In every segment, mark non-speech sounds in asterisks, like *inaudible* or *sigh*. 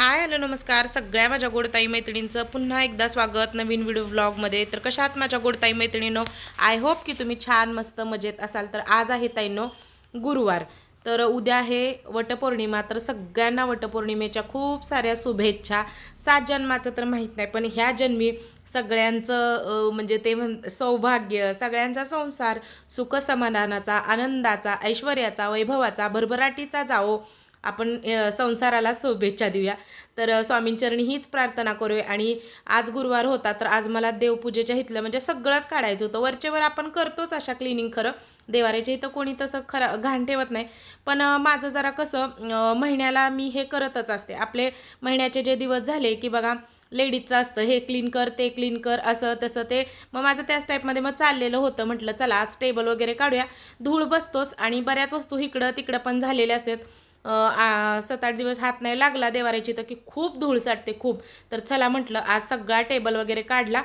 Hi hello नमस्कार. सगळ्या माझ्या गोडताई मैत्रिणींचं पुन्हा एकदा स्वागत नवीन व्हिडिओ व्लॉगमध्ये तर कशात माझ्या गोडताई मैत्रिणींनो? आय होप की तुम्ही छान मस्त मजेत असाल. तर आज आहे ताईंनो गुरुवार. तर उद्या आहे वटपौर्णिमा. तर सगळ्यांना वटपौर्णिमेच्या खूप साऱ्या शुभेच्छा. सात जन्माचं तर माहीत नाही पण ह्या जन्मी सगळ्यांचं म्हणजे ते म्हण सौभाग्य सगळ्यांचा संसार सुखसमाधानाचा आनंदाचा ऐश्वर्याचा वैभवाचा भरभराटीचा जावो. आपण संसाराला शुभेच्छा देऊया. तर स्वामींचरणी हीच प्रार्थना करूया. आणि आज गुरुवार होता तर आज मला देवपूजेच्या हितलं म्हणजे सगळंच काढायचं होतं. वरचेवर आपण करतोच अशा क्लिनिंग खरं. देवाऱ्याच्या इथं कोणी तसं खरं घाण ठेवत नाही. पण माझं जरा कसं महिन्याला मी हे करतच असते. आपले महिन्याचे जे दिवस झाले की बघा लेडीजचं असतं हे क्लीन कर ते क्लीन कर असं तसं ते. मग माझं त्याच टाईपमध्ये मग चाललेलं होतं. म्हटलं चला आज टेबल वगैरे काढूया. धूळ बसतोच आणि बऱ्याच वस्तू इकडं तिकडं पण झालेल्या असतात. सात आठ दिवस हात नाही लागला देवाऱ्याची तर की खूप धूळ साठते खूप. तर चला म्हटलं आज सगळा टेबल वगैरे काढला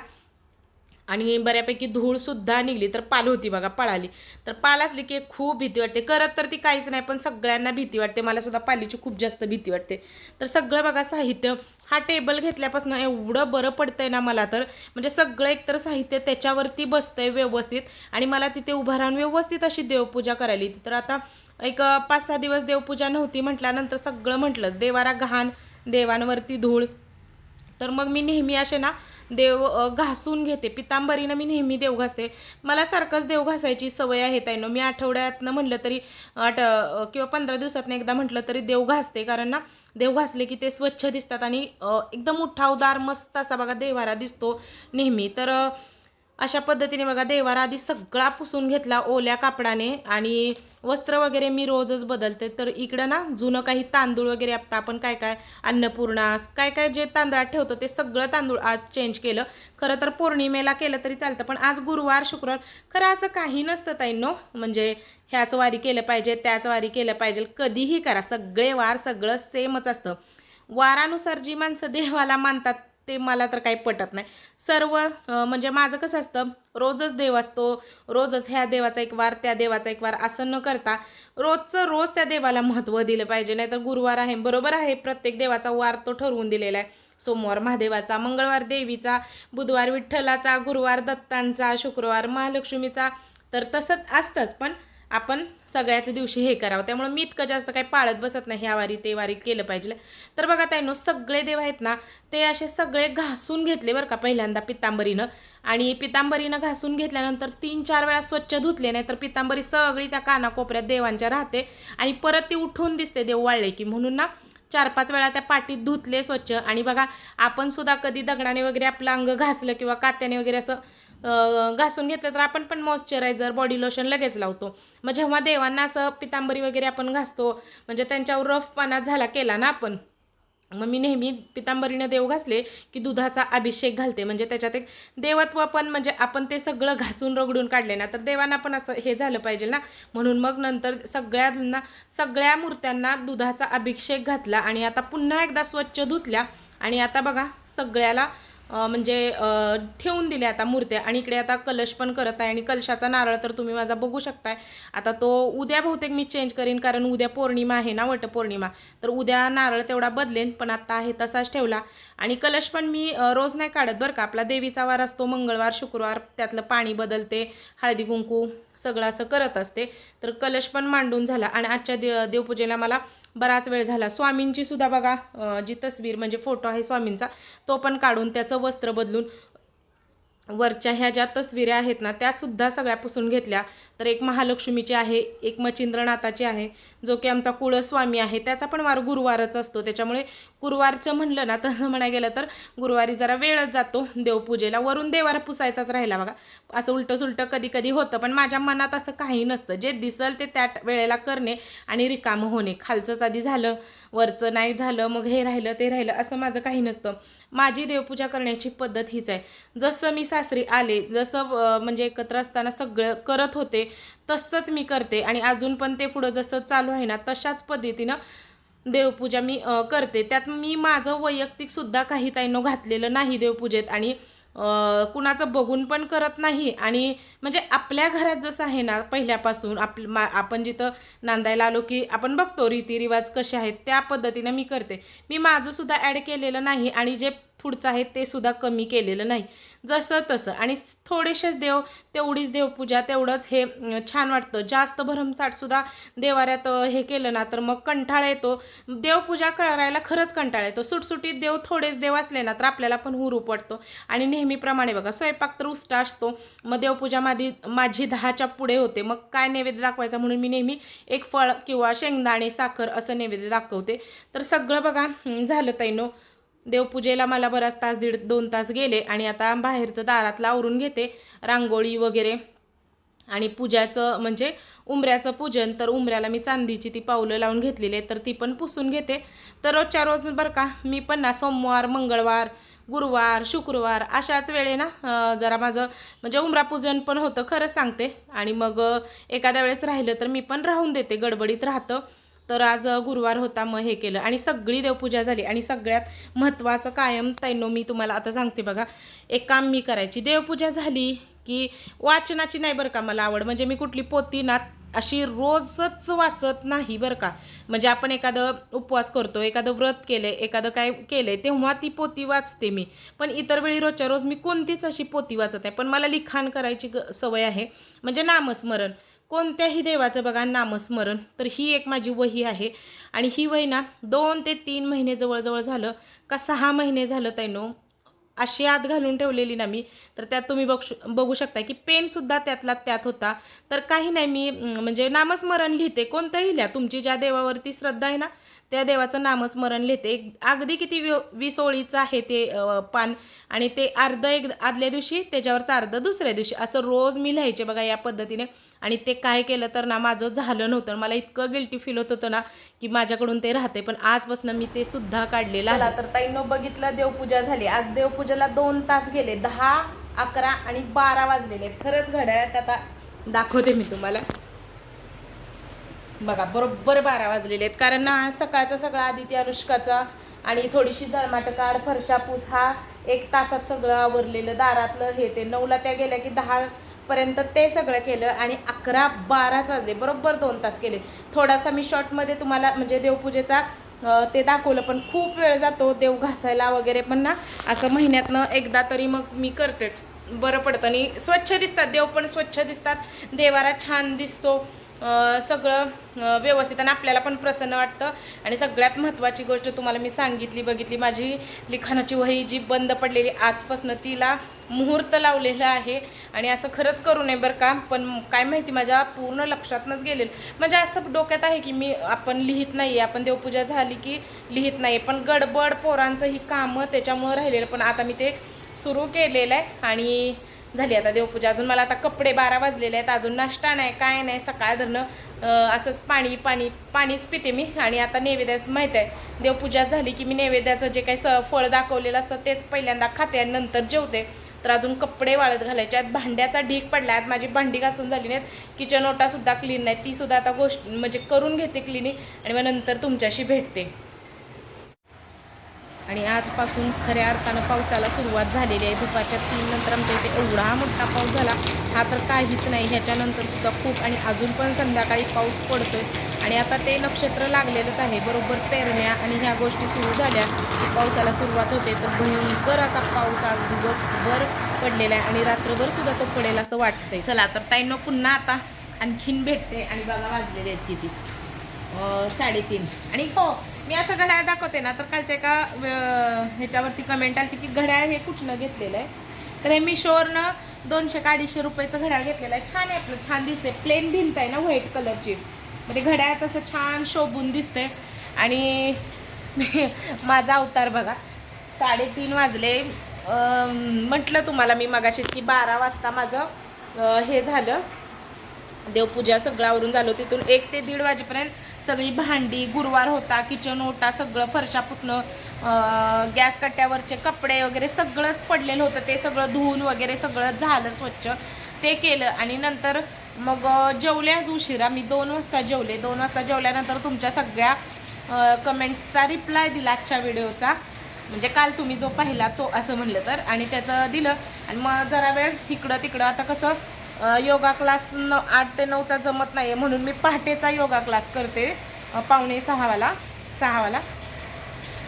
आणि बऱ्यापैकी धूळसुद्धा निघली. तर पाल होती बघा पळाली. तर पाल असली की खूप भीती वाटते. करत तर ती काहीच नाही पण सगळ्यांना भीती वाटते. मला सुद्धा पालीची खूप जास्त भीती वाटते. तर सगळं बघा साहित्य. हा टेबल घेतल्यापासून एवढं बरं पडतंय ना मला तर. म्हणजे सगळं एकतर साहित्य त्याच्यावरती बसतंय व्यवस्थित. आणि मला तिथे उभं राहून व्यवस्थित अशी देवपूजा करायली तर आता एक पाच सहा दिवस देवपूजा नव्हती म्हटल्यानंतर सगळं म्हटलं देवारा घाण देवांवरती धूळ. तर मग मी नेहमी असे ना देव घासून घेते. पितांबरीनं मी नेहमी देव घासते. मला सारखंच देव घासायची सवय आहे ताईनं. मी आठवड्यातनं म्हटलं तरी आठ किंवा पंधरा दिवसातनं एकदा म्हटलं तरी देव घासते. कारण ना देव घासले की ते स्वच्छ दिसतात आणि एकदम उठावदार मस्त असा बघा देवारा दिसतो नेहमी. तर अशा पद्धतीने बघा देवारा आधी सगळा पुसून घेतला ओल्या कापडाने आणि वस्त्र वगैरे मी रोजच बदलते. तर इकडं ना जुनं काही तांदूळ वगैरे आता आपण काय काय अन्नपूर्णा काय काय जे तांदळात ठेवतो ते सगळं तांदूळ आज चेंज केलं. खरं तर पौर्णिमेला केलं तरी चालतं पण आज गुरुवार शुक्रवार खरं असं काही नसतं ताईंनो. म्हणजे ह्याच वारी केलं पाहिजे त्याच वारी केलं पाहिजे. कधीही करा सगळे वार सगळं सेमच असतं. वारानुसार जी माणसं देवाला मानतात ते मला तर काही पटत नाही. सर्व म्हणजे माझं कसं असतं रोजच देव असतो रोजच ह्या देवाचा एक वार त्या देवाचा एक वार असं न करता रोजचं रोज त्या देवाला महत्त्व दिलं पाहिजे. नाही तर गुरुवार आहे बरोबर आहे प्रत्येक देवाचा वार तो ठरवून दिलेला आहे. सोमवार महादेवाचा मंगळवार देवीचा बुधवार विठ्ठलाचा गुरुवार दत्तांचा शुक्रवार महालक्ष्मीचा तर तसंच असतंच. पण आपण सगळ्याच दिवशी हे करावं. त्यामुळे मी इतकं जास्त काही पाळत बसत नाही. ह्या वारी ते वारी केलं पाहिजे. तर बघा ताईनो सगळे देव आहेत ना ते असे सगळे घासून घेतले बरं का पहिल्यांदा पितांबरीनं. आणि पितांबरीनं घासून घेतल्यानंतर तीन चार वेळा स्वच्छ धुतले नाही तर पितांबरी सगळी त्या कानाकोपऱ्यात देवांच्या राहते. आणि परत ती उठून दिसते देव वाळले की. म्हणून ना चार पाच वेळा त्या पाटीत धुतले स्वच्छ. आणि बघा आपण सुद्धा कधी दगडाने वगैरे आपलं अंग घासलं किंवा कात्याने वगैरे असं घासून घेतलं तर आपण पण मॉइश्चरायझर बॉडी लोशन लगेच लावतो. मग जेव्हा देवांना असं पितांबरी वगैरे आपण घासतो म्हणजे त्यांच्यावर रफपणा झाला केला ना आपण मग मी नेहमी पितांबरीनं देव घासले की दुधाचा अभिषेक घालते. म्हणजे त्याच्यात एक देवत्व पण म्हणजे आपण ते सगळं घासून रगडून काढले ना तर देवांना पण असं हे झालं पाहिजे ना. म्हणून मग नंतर सगळ्यांना सगळ्या मूर्त्यांना दुधाचा अभिषेक घातला आणि आता पुन्हा एकदा स्वच्छ धुतल्या. आणि आता बघा सगळ्याला म्हणजे ठेवून दिल्या आता मूर्त्या. आणि इकडे आता कलश पण करत आहे आणि कलशाचा नारळ तर तुम्ही माझा बघू शकताय. आता तो उद्या बहुतेक मी चेंज करीन कारण उद्या पौर्णिमा आहे ना वटपौर्णिमा. तर उद्या नारळ तेवढा बदलेन पण आता आहे तसाच ठेवला. आणि कलश पण मी रोज नाही काढत बरं का. आपला देवीचा वार असतो मंगळवार शुक्रवार त्यातलं पाणी बदलते हळदी कुंकू सगळं असं करत असते. तर कलश पण मांडून झाला. आणि आजच्या दे देवपूजेला मला बराच वेळ झाला. स्वामींची सुद्धा बघा जी तस्वीर म्हणजे फोटो आहे स्वामींचा तो पण काढून त्याचं वस्त्र बदलून वरच्या ह्या ज्या तस्विऱ्या आहेत ना त्यासुद्धा सगळ्या पुसून घेतल्या. तर एक महालक्ष्मीची आहे एक मच्छिंद्रनाथाची आहे जो की आमचा कुळस्वामी आहे त्याचा पण वार गुरुवारच असतो. त्याच्यामुळे गुरुवारचं म्हणलं ना तसं म्हणाय गेलं तर गुरुवारी जरा वेळच जातो देवपूजेला. वरून देवार पुसायचाच राहिला बघा. असं उलटं सुलटं कधी कधी होतं पण माझ्या मनात असं काही नसतं. जे दिसल ते त्या वेळेला करणे आणि रिकामं होणे. खालचंच आधी झालं वरचं नाही झालं मग हे राहिलं ते राहिलं असं माझं काही नसतं. माझी देवपूजा करण्याची पद्धत हीच आहे. जसं मी सासरी आले जसं म्हणजे एकत्र असताना सगळं करत होते तसंच मी करते. आणि अजून पण ते पुढं जसं चालू आहे ना तशाच पद्धतीनं देवपूजा मी करते. त्यात मी माझं वैयक्तिकसुद्धा काही ताईनं घातलेलं नाही देवपूजेत. आणि कुणाचं बघून पण करत नाही. आणि म्हणजे आपल्या घरात जसं आहे ना पहिल्यापासून आप मा आपण जिथं नांदायला आलो की आपण बघतो रीतिरिवाज कसे आहेत त्या पद्धतीनं मी करते. मी माझंसुद्धा ॲड केलेलं नाही. आणि जे पुढचं आहे ते सुद्धा कमी केलेलं नाही. जसं तसं. आणि थोडेसेच देव तेवढीच देवपूजा तेवढंच हे छान वाटतं. जास्त भरमसाठसुद्धा देवाऱ्यात हे केलं ना तर मग कंटाळा येतो. देवपूजा करायला खरंच कंटाळा येतो. सुटसुटीत देव थोडेच देव असले ना तर आपल्याला पण हुरूप वाटतो आणि नेहमीप्रमाणे बघा स्वयंपाक तर उष्टा असतो. मग देवपूजा माझी माझी दहाच्या पुढे होते. मग काय नैवेद्य दाखवायचा म्हणून मी नेहमी एक फळ किंवा शेंगदाणे साखर असं नैवेद्य दाखवते. तर सगळं बघा झालं तैनो देवपूजेला मला बराच तास दीड दोन तास गेले आणि आता बाहेरचं दारात आवरून घेते रांगोळी वगैरे. आणि पूजाचं म्हणजे उंबऱ्याचं पूजन तर उंबऱ्याला मी चांदीची ती पावलं लावून घेतलेली आहे तर ती पण पुसून घेते. तर रोजच्या रोज बरं का मी पण ना सोमवार मंगळवार गुरुवार शुक्रवार अशाच वेळे ना जरा माझं म्हणजे उमरा पूजन पण होतं खरंच सांगते. आणि मग एखाद्या वेळेस राहिलं तर मी पण राहून देते गडबडीत राहतं. तर आज गुरुवार होता मग हे केलं. आणि सगळी देवपूजा झाली. आणि सगळ्यात महत्त्वाचं कायम तैनो मी तुम्हाला आता सांगते बघा. एक काम मी करायची. देवपूजा झाली की वाचनाची नाही बरं का मला आवड. म्हणजे मी कुठली पोती ना अशी रोजच वाचत नाही बरं का. म्हणजे आपण एखादं उपवास करतो एखादं व्रत केलं एखादं काय केलं तेव्हा ती पोती वाचते मी. पण इतर वेळी रोजच्या रोज मी कोणतीच अशी पोती वाचत आहे पण मला लिखाण करायची ग सवय आहे. म्हणजे नामस्मरण. कोणत्याही देवाचं बघा नामस्मरण. तर ही एक माझी वही आहे. आणि ही वही ना दोन ते तीन महिने जवळजवळ झालं का सहा महिने झालं तैनो अशी आत घालून ठेवलेली ना मी. तर त्यात तुम्ही बघू बघू शकता की पेनसुद्धा त्यातला त्यात होता. तर काही नाही मी म्हणजे नामस्मरण लिहिते. कोणतंही लिहा. तुमची ज्या देवावरती श्रद्धा आहे ना त्या देवाचं नामस्मरण लिहिते. एक अगदी किती वि वीस ओळीचं आहे ते पान. आणि ते अर्ध एक आदल्या दिवशी त्याच्यावरचं अर्ध दुसऱ्या दिवशी. असं रोज मी लिहायचे बघा या पद्धतीने. आणि ते काय केलं तर ना माझं झालं नव्हतं. मला इतकं गिल्टी फील होत होतं ना की माझ्याकडून ते राहते. पण आजपासून मी ते सुद्धा काढलेलं तर ताईनं बघितलं देवपूजा झाली. आज देवपूजेला दोन तास गेले. दहा अकरा आणि बारा वाजलेले आहेत. खरंच घड्याळात आता दाखवते मी तुम्हाला. बघा बरोबर बारा वाजलेले आहेत. कारण ना सकाळचा सगळा आदित्य अनुष्काचा आणि थोडीशी जळमाट काढ फरशा पूस हा एक तासात सगळं आवरलेलं दारातलं हे ते. नऊला त्या गेल्या की दहा पर्यंत ते सगळं केलं आणि अकरा बाराच वाजले बरोबर दोन तास केले. थोडासा मी शॉर्टमध्ये तुम्हाला म्हणजे देवपूजेचा ते दाखवलं पण खूप वेळ जातो देव घासायला वगैरे पण ना असं महिन्यातनं एकदा तरी मग मी करतेच. बरं पडतं आणि स्वच्छ दिसतात देव पण स्वच्छ दिसतात. देवारा छान दिसतो. सगळं व्यवस्थित आणि आपल्याला पण प्रसन्न वाटतं. आणि सगळ्यात महत्त्वाची गोष्ट तुम्हाला मी सांगितली बघितली माझी लिखाणाची वही जी बंद पडलेली आजपासून तिला मुहूर्त लावलेला आहे. आणि असं खरंच करू नये बरं का पण काय माहिती माझ्या पूर्ण लक्षातनंच गेलेलं. म्हणजे असं डोक्यात आहे की मी आपण लिहित नाही आपण देवपूजा झाली की लिहित नाही पण गडबड पोरांचं ही कामं त्याच्यामुळं राहिलेलं. पण आता मी ते सुरू केलेलं आहे आणि झाली आता देवपूजा. अजून मला आता कपडे बारा वाजलेले आहेत. अजून नाश्ता नाही काय नाही. सकाळ धरणं असंच पाणी पाणी पाणीच पिते मी. आणि आता नैवेद्यात माहीत आहे देवपूजा झाली की मी नैवेद्याचं जे काही स फळ दाखवलेलं असतं तेच पहिल्यांदा खाते आणि नंतर जेवते. तर अजून कपडे वाळत घालायचे आहेत. भांड्याचा ढीक पडला आज माझी भांडी घासून झाली नाहीत. किचन ओटासुद्धा क्लीन नाही. तीसुद्धा आता गोष्ट म्हणजे करून घेते क्लिनिक आणि मग नंतर तुमच्याशी भेटते. आणि आजपासून खऱ्या अर्थानं पावसाला सुरुवात झालेली आहे. दुपारच्या तीन नंतर आमच्या इथे एवढा मोठा पाऊस झाला हा तर काहीच नाही. ह्याच्यानंतर सुद्धा खूप आणि अजून पण संध्याकाळी पाऊस पडतोय. आणि आता ते नक्षत्र लागलेलंच आहे. बरोबर पेरण्या आणि ह्या गोष्टी सुरू झाल्या की पावसाला सुरुवात होते. तर भयंकर असा पाऊस आज दिवसभर पडलेला आहे आणि रात्रभर सुद्धा तो पडेल असं वाटतंय. चला तर ताईनं पुन्हा आता आणखीन भेटते आणि बघा वाजलेले आहेत किती. साडेतीन. आणि हो मी असं घड्याळ दाखवते ना तर कालच्या एका ह्याच्यावरती कमेंट आली की घड्याळ हे कुठनं घेतलेलं आहे? तर हे मिशोवरनं दोनशे का अडीचशे रुपयाचं घड्याळ घेतलेलं आहे. छान आहे आपलं छान दिसते प्लेन भिंत आहे ना व्हाईट कलरची मग ते घड्याळ तसं छान शोभून दिसते आणि *laughs* माझा अवतार बघा. साडेतीन वाजले. म्हटलं तुम्हाला मी मगाशी की बारा वाजता माझं हे झालं. देवपूजा सगळं आवरून झालं तिथून एक ते दीड वाजेपर्यंत सगळी भांडी गुरुवार होता किचन ओटा सगळं फरशा पुसणं गॅस कट्ट्यावरचे कपडे वगैरे सगळंच पडलेलं होतं. ते सगळं धुवून वगैरे सगळं झालं स्वच्छ. ते केलं आणि नंतर मग जेवले आज उशिरा. मी दोन वाजता जेवले. दोन वाजता जेवल्यानंतर तुमच्या सगळ्या कमेंट्सचा रिप्लाय दिला आजच्या व्हिडिओचा. म्हणजे काल तुम्ही जो पाहिला तो असं म्हणलं तर. आणि त्याचं दिलं. आणि मग जरा वेळ इकडं तिकडं आता कसं योगा क्लास न आठ ते नऊचा जमत नाही आहे म्हणून मी पहाटेचा योगा क्लास करते पावणे सहावाला सहावाला.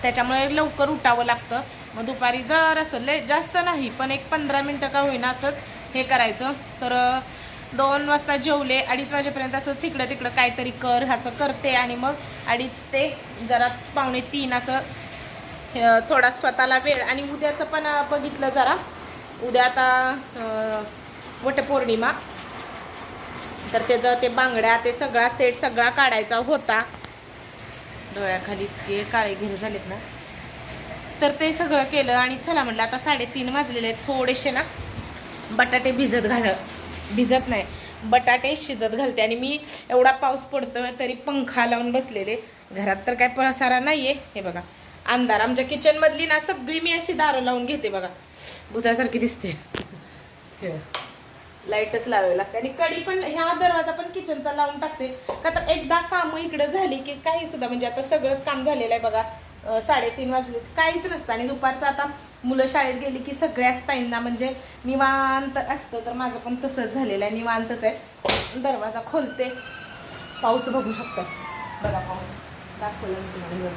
त्याच्यामुळे लवकर उठावं लागतं. मग दुपारी जर असं लय जास्त नाही पण एक पंधरा मिनटं का होईना असंच हे करायचं. तर दोन वाजता जेवले अडीच वाजेपर्यंत असंच इकडं तिकडं काहीतरी कर ह्याचं करते आणि मग अडीच ते जरा पावणे तीन असं थोडा स्वतःला वेळ. आणि उद्याचं पण बघितलं जरा. उद्या आता वटपौर्णिमा. तर त्याचं ते बांगड्या ते सगळा सेट सगळा काढायचा होता. डोळ्याखाली इतके काळे घेर झालेत ना. तर ते सगळं केलं आणि चला म्हटलं आता साडेतीन वाजलेले आहेत थोडेसे ना. बटाटे भिजत घाल भिजत नाही बटाटे शिजत घालते. आणि मी एवढा पाऊस पडतोय तरी पंखा लावून बसलेले. घरात तर काय पसारा आहे हे बघा अंधार. आमच्या किचनमधली ना सगळी मी अशी दारं लावून घेते बघा. भूतासारखी दिसते. हे. लाईटच लावावी लागते. आणि कडी पण ह्या दरवाजा पण किचनचा लावून टाकते. का तर एकदा कामं इकडे झाली की काही सुद्धा म्हणजे आता सगळंच काम झालेलं आहे बघा. साडेतीन वाजले काहीच नसतं. आणि दुपारचं आता मुलं शाळेत गेली की सगळ्याच ताईंना म्हणजे निवांत असतं तर माझं पण तसंच झालेलं आहे. निवांतच आहे. दरवाजा खोलते. पाऊस बघू शकतो. बघा पाऊस. दाखवलं तुम्हाला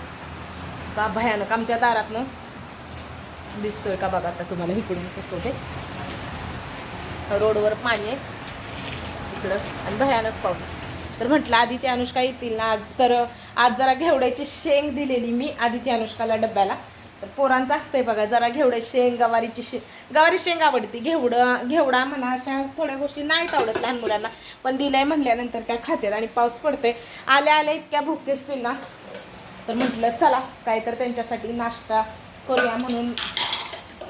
का भयानक आमच्या दारातनं दिसतोय का बघा आता तुम्हाला इकडून ओके? रोडवर पाणी आहे. इकडं. आणि भयानक पाऊस. तर म्हटलं आदित्य अनुष्का येतील ना आज. तर आज जरा घेवड्याची शेंग दिलेली मी आदित्य अनुष्काला डब्याला. तर पोरांचं असतंय बघा जरा घेवडे शेंग गवारीची शेंग गवारी शेंग आवडते. घेवडं घेवडा म्हणा अशा थोड्या गोष्टी नाहीत आवडत लहान मुलांना. पण दिलंय म्हणल्यानंतर त्या खात्यात आणि पाऊस पडतोय. आल्या आल्या इतक्या भूक दिसतील ना. तर म्हटलं चला काय तर त्यांच्यासाठी नाश्ता करूया म्हणून.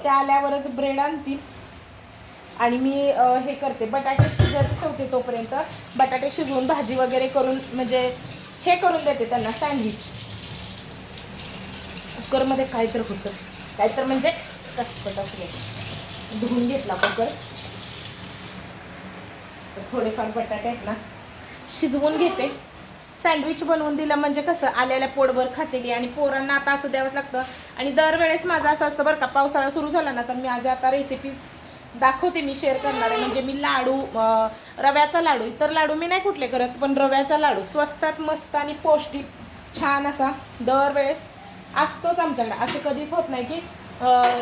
त्या आल्यावरच ब्रेड आणतील. आणि मी हे करते. बटाटे शिजत ठेवते तोपर्यंत. बटाटे शिजवून भाजी वगैरे करून म्हणजे हे करून देते त्यांना सँडविच. कुकरमध्ये काय तर होतं. काय तर म्हणजे कसपट असले धुवून घेतला कुकर. तर थोडेफार बटाटे आहेत ना शिजवून घेते. सँडविच बनवून दिलं म्हणजे कसं आलेल्या पोटभर खातेली आणि पोरांना आता असं द्यावंच लागतं. आणि दरवेळेस माझं असं असतं बरं का पावसाळा सुरू झाला ना तर मी आज आता रेसिपीज दाखवते मी शेअर करणार. आहे म्हणजे मी लाडू रव्याचा लाडू इतर लाडू मी नाही कुठले करत पण रव्याचा लाडू. स्वस्तात मस्त आणि पौष्टिक छान असा दरवेळेस असतोच आमच्याकडे. असं कधीच होत नाही की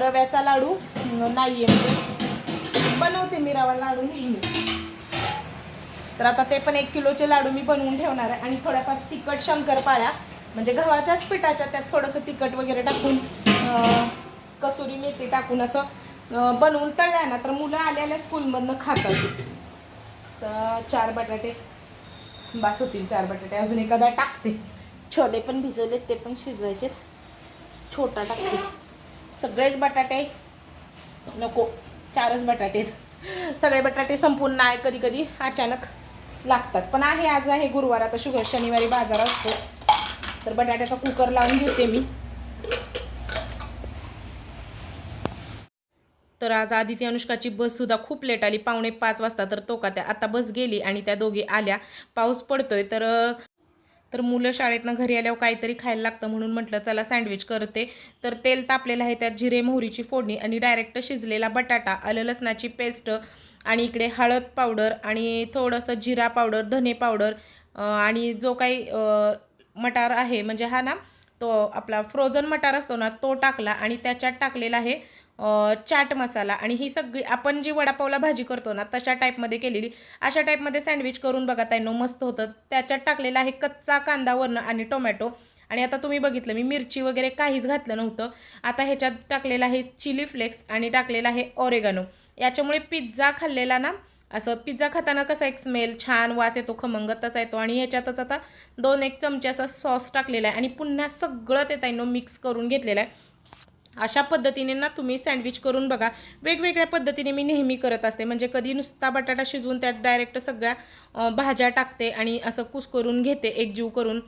रव्याचा लाडू नाही आहे म्हणजे बनवते मी रवा लाडू नेहमी. तर आता ते पण एक किलोचे लाडू मी बनवून ठेवणार आहे. आणि थोड्याफार तिखट शंकरपाळ्या म्हणजे गव्हाच्याच पिठाच्या त्यात थोडंसं तिखट वगैरे टाकून कसुरी मेथी टाकून असं बनवून तळल्या ना तर मुलं आल्याल्या स्कूलमधनं खातात. तर चार बटाटे बास होतील चार बटाटे. अजून एखादा टाकते. छोले पण भिजवलेत ते पण शिजवायचे छोटा टाकते. सगळेच बटाटे. नको चारच बटाटे. सगळे बटाटे संपून नाही कधी कधी अचानक लागतात. पण आहे आज आहे गुरुवार आता शुगर शनिवारी बाजार असतो. तर बटाट्याचा कुकर लावून घेते मी. तर आज आदिती अनुष्काची बससुद्धा खूप लेट आली. पावणे पाच वाजता तर तो का त्या आता बस गेली आणि त्या दोघी आल्या. पाऊस पडतोय तर तर मुलं शाळेतनं घरी आल्यावर काहीतरी खायला लागतं म्हणून म्हटलं चला सँडविच करते. तर तेल तापलेलं आहे त्यात जिरे मोहरीची फोडणी आणि डायरेक्ट शिजलेला बटाटा आलं लसणाची पेस्ट आणि इकडे हळद पावडर आणि थोडंसं जिरा पावडर धने पावडर आणि जो काही मटार आहे म्हणजे हा ना तो आपला फ्रोझन मटार असतो ना तो टाकला आणि त्याच्यात टाकलेला आहे चाट मसाला आणि ही सगळी आपण जी वडापावला भाजी करतो ना तशा टाईपमध्ये केलेली अशा टाईपमध्ये सँडविच करून बघा ताईनो मस्त होतं. त्याच्यात टाकलेला आहे कच्चा कांदा वरण आणि टोमॅटो आणि आता तुम्ही बघितलं मी मिरची वगैरे काहीच घातलं नव्हतं. आता ह्याच्यात टाकलेलं आहे चिली फ्लेक्स आणि टाकलेला आहे ऑरेगानो याच्यामुळे पिझ्झा खाल्लेला ना असं पिझ्झा खाताना कसा एक स्मेल छान वास येतो खमंग तसा येतो. आणि ह्याच्यातच आता दोन एक चमचे असा सॉस टाकलेला आहे. आणि पुन्हा सगळं ते ताईनो मिक्स करून घेतलेलं आहे. अशा पद्धतीने ना तुम्ही सँडविच करून बघा. वेगवेगळ्या पद्धतीने मी नेहमी करत असते. म्हणजे कधी नुसता बटाटा शिजवून त्यात डायरेक्ट सगळ्या भाज्या टाकते आणि असं कुस करून घेते एकजीव करून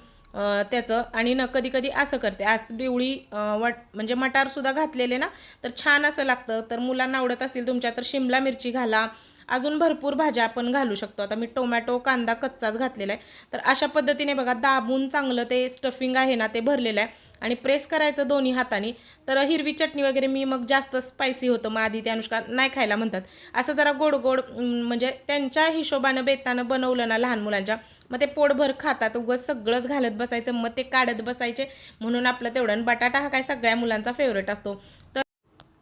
त्याचं. आणि न कधी कधी असं करते. आज बिवळी वट वाट म्हणजे मटारसुद्धा घातलेले ना तर छान असं लागतं. तर मुलांना आवडत असतील तुमच्या तर शिमला मिरची घाला. अजून भरपूर भाज्या आपण घालू शकतो. आता मी टोमॅटो कांदा कच्चाच घातलेला आहे. तर अशा पद्धतीने बघा दाबून चांगलं ते स्टफिंग आहे ना ते भरलेलं आहे. आणि प्रेस करायचं दोन्ही हाताने. तर हिरवी चटणी वगैरे मी मग जास्त स्पायसी होतं. मग आधी ते अनुष्का नाही खायला म्हणतात. असं जरा गोड गोड म्हणजे त्यांच्या हिशोबानं बेतानं बनवलं ना लहान मुलांच्या मग ते पोटभर खातात. उगं सगळंच घालत बसायचं. मग ते काढत बसायचे. म्हणून आपलं तेवढं. बटाटा हा काय सगळ्या मुलांचा फेवरेट असतो. तर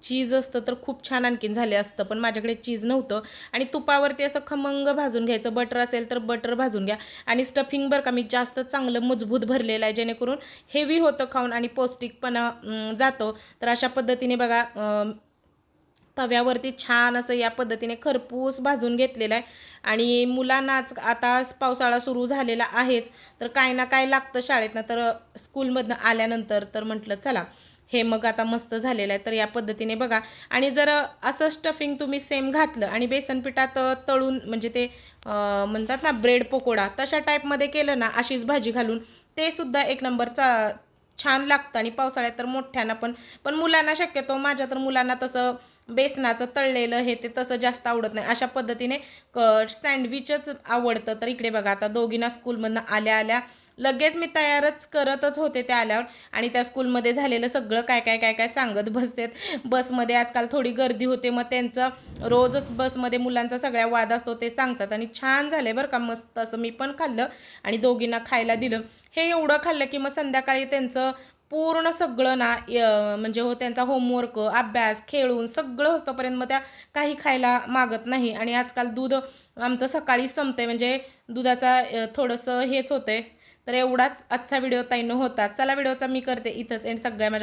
चीज असतं तर खूप छान आणखीन झाले असतं पण माझ्याकडे चीज नव्हतं. आणि तुपावरती असं खमंग भाजून घ्यायचं. बटर असेल तर बटर भाजून घ्या. आणि स्टफिंग बरं का मी जास्त चांगलं मजबूत भरलेलं आहे जेणेकरून हेवी होतं खाऊन आणि पौष्टिकपणा जातो. तर अशा पद्धतीने बघा तव्यावरती छान असं या पद्धतीने खरपूस भाजून घेतलेलं आहे. आणि मुलांनाच आता पावसाळा सुरू झालेला आहेच. तर काय ना काय लागतं शाळेतनं. तर स्कूलमधनं आल्यानंतर तर म्हटलं चला. हे मग आता मस्त झालेलं आहे. तर या पद्धतीने बघा. आणि जर असं स्टफिंग तुम्ही सेम घातलं आणि बेसन पिठात तळून म्हणजे ते म्हणतात ना ब्रेड पकोडा तशा टाईपमध्ये केलं ना अशीच भाजी घालून ते सुद्धा एक नंबरचा छान लागतं. आणि पावसाळ्यात तर मोठ्यांना पण पण मुलांना शक्यतो माझ्या तर मुलांना तसं बेसनाचं तळलेलं हे ते तसं जास्त आवडत नाही. अशा पद्धतीने क सँडविचच आवडतं. तर इकडे बघा आता दोघींना स्कूलमधनं आल्या आल्या लगेच मी तयारच करतच होते त्या आल्यावर. आणि त्या स्कूलमध्ये झालेलं सगळं काय काय काय काय सांगत बसतेत. बसमध्ये आजकाल थोडी गर्दी होते. मग त्यांचं रोजच बसमध्ये मुलांचा सगळ्या वाद असतो ते सांगतात. आणि छान झाले बरं का मस्त असं मी पण खाल्लं आणि दोघींना खायला दिलं. हे एवढं खाल्लं की मग संध्याकाळी त्यांचं पूर्ण सगळं ना य- म्हणजे हो त्यांचा होमवर्क अभ्यास खेळून सगळं होतोपर्यंत मग त्या काही खायला मागत नाही. आणि आजकाल दूध आमचं सकाळी संपतंय. म्हणजे दुधाचा थोडंसं हेच होतंय. तर एवढाच आजचा व्हिडिओ ताईनं होता. चला व्हिडिओचा मी करते इथंच एंड सगळ्या माझ्या